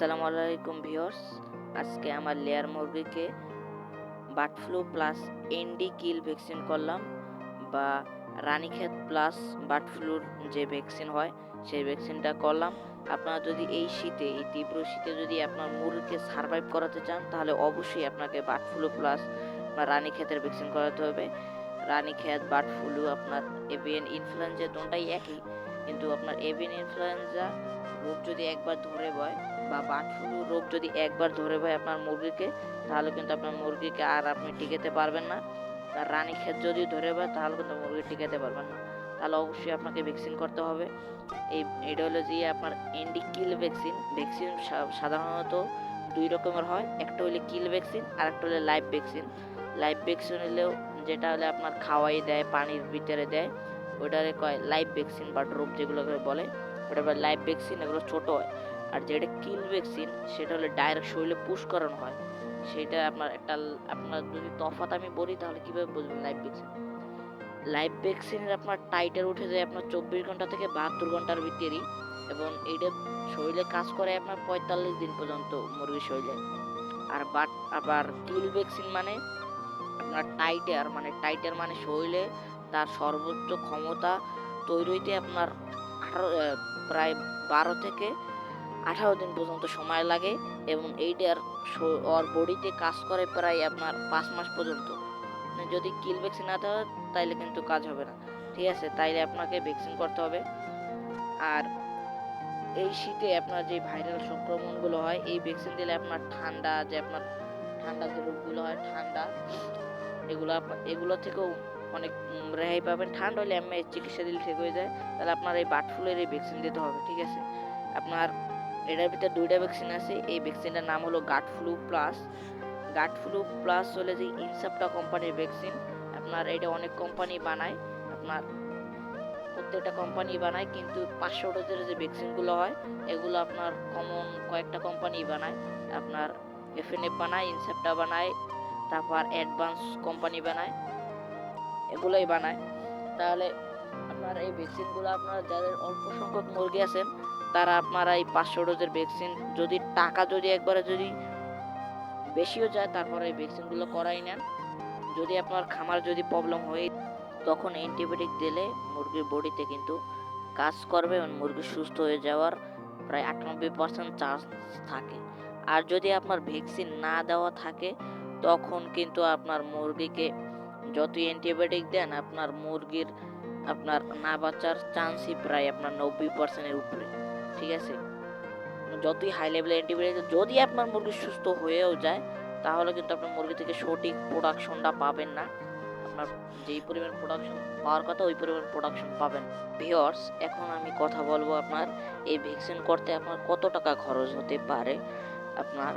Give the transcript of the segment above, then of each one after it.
আসসালামু আলাইকুম ভিউয়ার্স। আজকে আমার লেয়ার মুরগিকে bird flu plus ND kill vaccine করলাম বা রানীক্ষেত প্লাস বার্ড ফ্লুর যে ভ্যাকসিন হয়, সেই ভ্যাকসিনটা করলাম। আপনারা যদি এই শীতে, এই তীব্র শীতে যদি আপনার মুরগিকে সার্ভাইভ করাতে চান, তাহলে অবশ্যই আপনাকে বার্ড ফ্লু প্লাস বা রানীক্ষেতের ভ্যাকসিন করাতে হবে। রানীক্ষেত বার্ড ফ্লু আপনার এভিয়ান ইনফ্লুয়েঞ্জা দুটাই একই। কিন্তু আপনার এভিয়ান ইনফ্লুয়েঞ্জা রোগ যদি একবার ধরে বয় বা বার্ড ফ্লু রোগ যদি একবার ধরে বয় আপনার মুরগিকে, তাহলে কিন্তু আপনার মুরগিকে আর আপনি টিকাতে পারবেন না। আর রানী ক্ষেত যদি ধরে বয়, তাহলে কিন্তু মুরগি টিকাতে পারবেন না। তাহলে অবশ্যই আপনাকে ভ্যাকসিন করতে হবে। এই, এটা হলো যে আপনার এন্ডি কিল ভ্যাকসিন ভ্যাকসিন সাধারণত দুই রকমের হয়। একটা হলে কিল ভ্যাকসিন আর একটা হলে লাইভ ভ্যাকসিন লাইভ ভ্যাকসিন হলেও যেটা হলে আপনার খাওয়াই দেয়, পানির ভিতরে দেয়। ওটারে কয় লাইভ ভ্যাকসিন বা ড্রপ যেগুলোকে বলে ওটা লাইভ ভ্যাকসিন এগুলো ছোট হয়। আর যেটা কিল ভ্যাকসিন সেটা হলে ডাইরেক্ট শরীরে পুশ করানো হয়। সেটা আপনার একটা আপনার যদি তফাৎ আমি বলি, তাহলে কীভাবে বুঝবেন লাইভ ভ্যাকসিন লাইভ ভ্যাকসিনের আপনার টাইটার উঠে যায় আপনার চব্বিশ ঘণ্টা থেকে বাহাত্তর ঘণ্টার ভিতরেই এবং এইটা শরীরে কাজ করে আপনার পঁয়তাল্লিশ দিন পর্যন্ত মুরগির শরীরে। আর বাট আবার কিল ভ্যাকসিন মানে আপনার টাইটার মানে টাইটার মানে শরীরে তার সর্বোচ্চ ক্ষমতা তৈরি হইতে আপনার আঠারো প্রায় বারো থেকে আঠারো দিন পর্যন্ত সময় লাগে এবং এইটার ওর বডিতে কাজ করে প্রায় আপনার পাঁচ মাস পর্যন্ত। যদি কিল ভ্যাকসিন না দেওয়া তাইলে কিন্তু কাজ হবে না। ঠিক আছে, তাইলে আপনাকে ভ্যাকসিন করতে হবে। আর এই শীতে আপনার যে ভাইরাল সংক্রমণগুলো হয়, এই ভ্যাকসিন দিলে আপনার ঠান্ডা, যে আপনার ঠান্ডা যে রোগগুলো হয়, ঠান্ডা, এগুলো এগুলো থেকেও অনেক রেহাই পাবেন। ঠান্ডা হলে এমনি চিকিৎসা দিলে ঠিক হয়ে যায়। তাহলে আপনার এই বার্ড ফ্লুয়ের এই ভ্যাকসিন দিতে হবে, ঠিক আছে? আপনার এটার ভিতরে দুইটা ভ্যাকসিন আছে। এই ভ্যাকসিনটার নাম হলো guard flu plus. Guard flu plus হলে যে ইনসেপ্টা কোম্পানির ভ্যাকসিন আপনার এটা অনেক কোম্পানি বানায়। আপনার প্রত্যেকটা কোম্পানি বানায়, কিন্তু পাঁচশো ডোজের যে ভ্যাকসিনগুলো হয়, এগুলো আপনার কমন কয়েকটা কোম্পানি বানায়। আপনার এফএনএফ বানায়, ইনসেপ্টা বানায়, তারপর অ্যাডভান্স কোম্পানি বানায়। এগুলোই বানায়। তাহলে আপনার এই ভ্যাকসিনগুলো আপনার যাদের অল্প সংখ্যক মুরগি আছেন, তারা আপনারা এই পাঁচশো ডোজের ভ্যাকসিন যদি টাকা যদি একবারে যদি বেশিও যায়, তারপরে এই ভ্যাকসিনগুলো করাই নেন। যদি আপনার খামার যদি প্রবলেম হয় তখন অ্যান্টিবায়োটিক দিলে মুরগির বডিতে কিন্তু কাজ করবে এবং মুরগি সুস্থ হয়ে যাওয়ার প্রায় আটানব্বই পার্সেন্ট চান্স থাকে। আর যদি আপনার ভ্যাকসিন না দেওয়া থাকে, তখন কিন্তু আপনার মুরগিকে যতই অ্যান্টিবায়োটিক দেন, আপনার মুরগির, আপনার না বাঁচার চান্সই প্রায় আপনার নব্বই পার্সেন্টের উপরে, ঠিক আছে? যতই হাই লেভেলের অ্যান্টিবায়োটিক যদি আপনার মুরগি সুস্থ হয়েও যায়, তাহলে কিন্তু আপনার মুরগি থেকে সঠিক প্রোডাকশনটা পাবেন না। আপনার যেই পরিমাণ প্রোডাকশন পাওয়ার কথা, ওই পরিমাণ প্রোডাকশন পাবেন। ভিওর্স এখন আমি কথা বলব আপনার, এই ভ্যাকসিন করতে আপনার কত টাকা খরচ হতে পারে? আপনার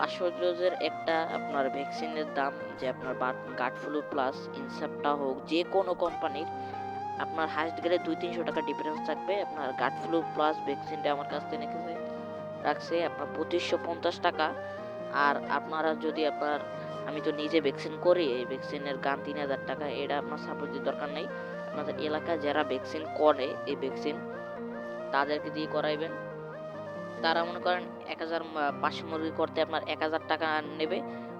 পাঁচশো ডোজের একটা আপনার ভ্যাকসিনের দাম যে আপনার গার্ড ফ্লু প্লাস ইনসেপ্টা হোক, যে কোনো কোম্পানির আপনার হাইস্ট গেলে দুই তিনশো টাকা ডিফারেন্স থাকবে। আপনার গার্ড ফ্লু প্লাস ভ্যাকসিনটা আমার কাছ থেকে রেখেছে রাখছে আপনার পঁচিশশো পঞ্চাশ টাকা। আর আপনারা যদি আপনার, আমি তো নিজে ভ্যাকসিন করি, এই ভ্যাকসিনের গান তিন হাজার টাকা, এটা আপনার সাপোর্ট দিতে দরকার নেই। আপনাদের এলাকায় যারা ভ্যাকসিন করে, এই ভ্যাকসিন তাদেরকে দিয়ে করাইবেন। তারা মনে করেন এক হাজার পাঁচশো মুরগি করতে আপনার এক হাজার টাকা নেবে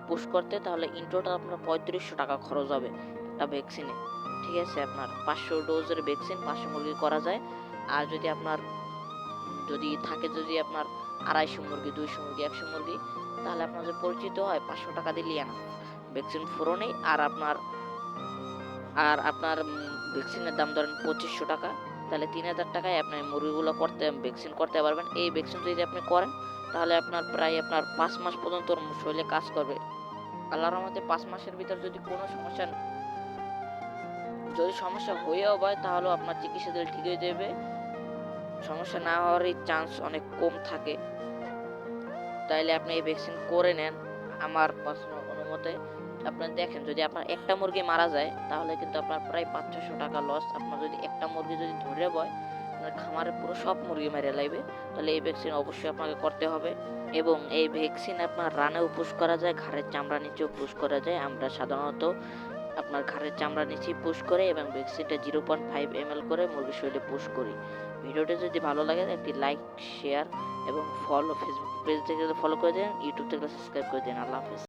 পুশ করতে, তাহলে ইন টোটাল আপনার পঁয়ত্রিশশো টাকা খরচ হবে একটা ভ্যাকসিনে ঠিক আছে, আপনার পাঁচশো ডোজের ভ্যাকসিন পাঁচশো মুরগি করা যায়। আর যদি আপনার, যদি থাকে যদি আপনার আড়াইশো মুরগি, দুইশো মুরগি, একশো মুরগি, তাহলে আপনার যে পরিচিত হয়, পাঁচশো টাকা দিলেই আনা। ভ্যাকসিন ফোরও নেই, আর আপনার আর আপনার ভ্যাকসিনের দাম ধরেন পঁচিশশো টাকা। তাহলে তিন হাজার টাকায় আপনি মুরগিগুলো করতে ভ্যাকসিন করতে পারবেন। এই ভ্যাকসিন যদি আপনি করেন, তাহলে আপনার প্রায় আপনার পাঁচ মাস পর্যন্ত শরীরে কাজ করবে। আল্লাহর রহমতে পাঁচ মাসের ভিতর যদি কোনো সমস্যা যদি সমস্যা হয়েও হয় তাহলেও আপনার চিকিৎসা দিলে ঠিক হয়ে যাবে। সমস্যা না হওয়ারই চান্স অনেক কম থাকে। তাইলে আপনি এই ভ্যাকসিন করে নেন। আমার পার্সোনাল অনুমতে আপনার দেখেন, যদি আপনার একটা মুরগি মারা যায়, তাহলে কিন্তু আপনার প্রায় পাঁচ ছশো টাকা লস আপনার যদি একটা মুরগি যদি ধরে বয়, আপনার খামারে পুরো সব মুরগি মেরে লাইবে, তাহলে এই ভ্যাকসিন অবশ্যই আপনাকে করতে হবে। এবং এই ভ্যাকসিন আপনার রানেও পুশ করা যায়, ঘাড়ের চামড়া নিচেও পুশ করা যায়। আমরা সাধারণত আপনার ঘাড়ের চামড়া নিচে পুশ করে এবং ভ্যাকসিনটা জিরো পয়েন্ট ফাইভ এম করে মুরগির শরীরে পুশ করি। ভিডিওটি যদি ভালো লাগে, একটি লাইক শেয়ার এবং ফলো ফেসবুক পেজ থেকে ফলো করে দিন ইউটিউব থেকে সাবস্ক্রাইব করে দিন। আল্লাহ হাফেজ।